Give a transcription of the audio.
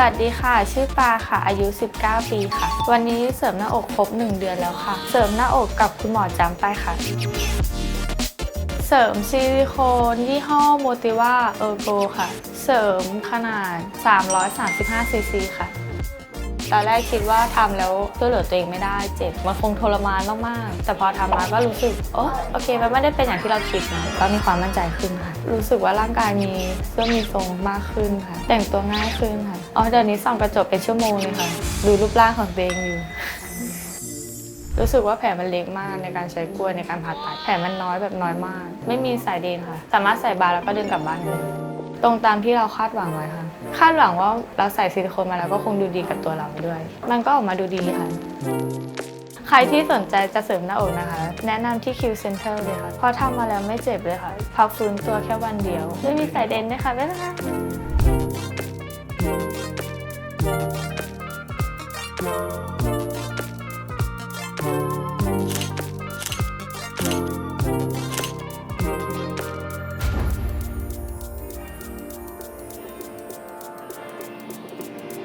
วัสดีค่ะ ชื่อปาค่ะ อายุ 19 ปีค่ะ วันนี้เสริมหน้าอกครบ 1 เดือนแล้วค่ะ เสริมหน้าอกกับคุณหมอจำไปค่ะ เสริมซิลิโคนยี่ห้อโมติว่าเออร์โกค่ะ เสริมขนาด 335ซีซีค่ะ ตอนแรกคิดว่าทำแล้วช่วยเหลือตัวเองไม่ได้เจ็บมันคงทรมานมากๆแต่พอทำมาก็รู้สึกโอ้โอเค มันไม่ได้เป็นอย่างที่เราคิดนะก็มีความมั่นใจขึ้นค่ะ รู้สึกว่าร่างกายมีเสื้อมีทรงมากขึ้นค่ะ แต่งตัวง่ายขึ้นค่ะอ๋อเดี๋ยวนี้ส่องกระจกเป็นชั่วโมงเลยค่ะดูรูปร่างของตัวเองอยู่รู้สึกว่าแผลมันเล็กมากในการใช้กล้วยในการผ่าตัดแผลมันน้อยแบบน้อยมาก ไม่มีสายเดนค่ะ สามารถใส่บาร์แล้วก็เดินกลับบ้านได้ตรงตามที่เราคาดหวังไว้ค่ะ คาดหวังว่าเราใส่ซิลิโคนมาแล้วก็คงดูดีกับตัวเราด้วย มันก็ออกมาดูดีค่ะ ใครที่สนใจจะเสริมหน้าอกนะคะ แนะนำที่ Q Center เลยค่ะ เพราะทำมาแล้วไม่เจ็บเลยค่ะพักฟื้นตัวแค่วันเดียว ไม่มีสายเด่นด้วยค่ะบ๊ายบาย